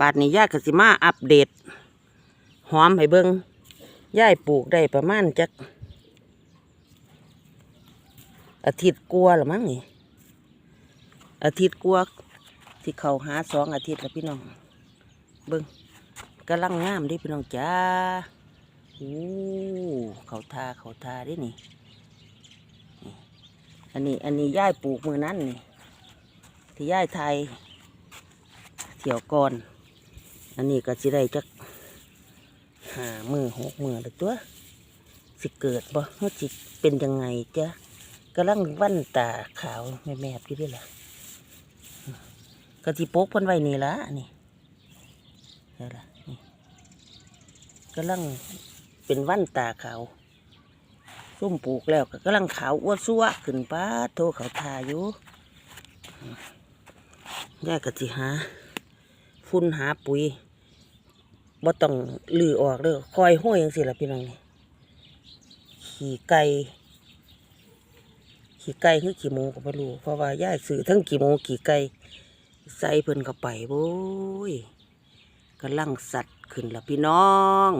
บาดนี้ยายก็สิมาอัปเดต หอมให้เบิงย่ายปลูกได้ประมาณจักอาทิตย์กลัวหรือมั้งนี่อาทิตย์กลัวที่เขาหาสองอาทิตย์แล้วพี่น้อง เบิงกำลังงามดิพี่น้องจ้าโอ้เขาทาเขาทาดินี่ อันนี้อันนี้ย่ายปลูกมือนั้นนี่ ที่ย่ายไทยเที่ยวก่อน อันนี้ก็สิได้จักหามือหกมือลยตัว สิเกิดบ่เฮาสิเป็นยังไงจ๊ะกำลังวันตาขาวแม่แม่ๆอยู่ด้วยล่ะก็สิโปกเพิ่นไว้นี่ละนี่เดี๋ยวล่ะนี่กำลังเป็นวันตาขาวซุ่มปลูกแล้วก็กำลังขาวอ้วนซัวขึ้นป้าโทเขาทาอยู่ย่าก็สิหาฝุ่นหาปุ๋ย บ่ต้องลือออกเด้อคอยห้อยจังซี่ล่ะพี่น้องนี่ขี่ไก่ขี่ไก่คือขี่หมูก็บ่รู้เพราะว่าย่ายซื้อทั้งขี่หมูขี่ไก่ใส่เพิ่นเข้าไปโว้ยกำลังสัตว์ขึ้นละพี่น้อง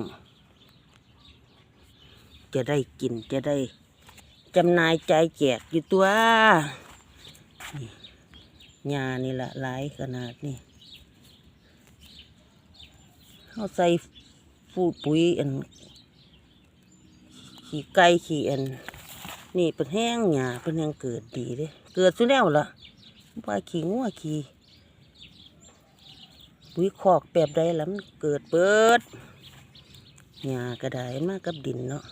จะได้กินจะได้จำหนายใจแจกอยู่ตัวนี่หญ้านี่ละหลายขนาดนี่ เขาใส่ฟูดปุ๋ยอันขี่ไก่ขี่อันนี่เป็นแห้งหยาเป็นแห้งเกิดดีเด้เกิดสุดแล้วล่ะว่าขี่งัวขี่ปุ๋ยคอกแบบใดแล้วมันเกิดเปิดหญ้าก็ไดมากกับดินเนาะ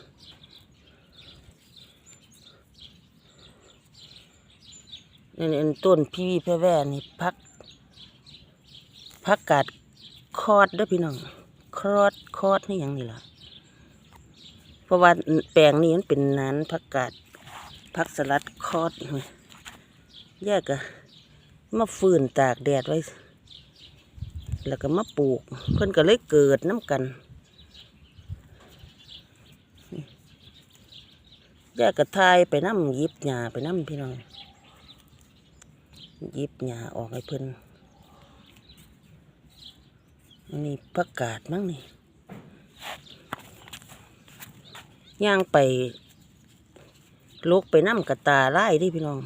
นี่นต้นพี่วีแพรแว่นี่พักพักกาด คอดเด้อพี่น้องคอดคอดนี่ยังนี่ล่ะเพราะว่าแปลงนี้มันเป็นนันพักกาดพักสลัดคอดนี่ไงแยกอะมาฟืนตากแดดไว้ แล้วก็มาปลูก เพิ่อนก็เลยเกิดน้ำกันแยกกระทายไปน้ำยิบหญ้าไปน้ำพี่น้องยิบหญ้าออกให้เพิ่อน นี้ผักกาดมั้งนี่ย่างไปลูกไปน้ำกับตาไล่ดิพี่น้อง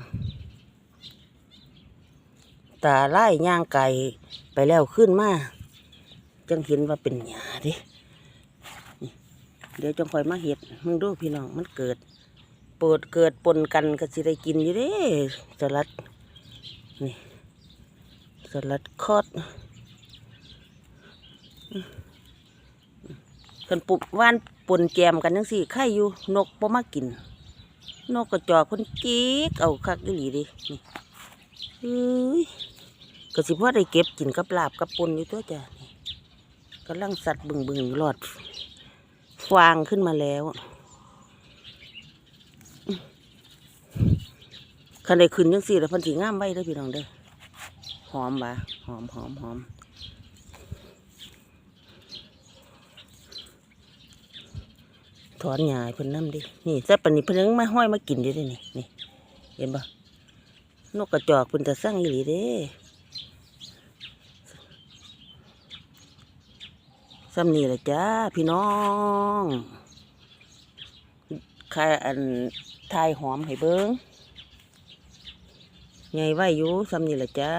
ตาไล่ย่างไก่ไปแล้วขึ้นมาจังเห็นว่าเป็นหยาดิเดี๋ยวจังคอยมาเห็ดมึงดูพี่น้องมันเกิดเปิดเกิดปนกันก็สิได้กินอยู่เด้สลัดนี่สลัดคอด ขันปุบว่านปนแจมกันจังสี่ไข่อยู่นกบ่มากิน นกกระจอกคนกีกเอาคักอีหลีดินี่เอ้ยก็สิพอได้เก็บกินกับลาบกับปนอยู่ตัวจ้ะกำลังสัตว์บึงบึงหลอดฟางขึ้นมาแล้วคันได้ขึ้นจังสี่แล้วพันสีงามไว้เด้พี่น้องเด้อหอมบ่ะหอมหอมหอม ถอนหญ้าให้เพิ่นน้ำดิ นี่แซ่บปนี้เพิ่นยังมาห้อยมากินอยู่ด้นี่นี่ เห็นปะนกกระจอกเพิ่นจะสร้างอีหลีเด้ซ้ำนี่แหละจ้าพี่น้องใครอันทายหอมให้เบิ้งไงไว้อยู่ซ้ำนี่แหละจ้า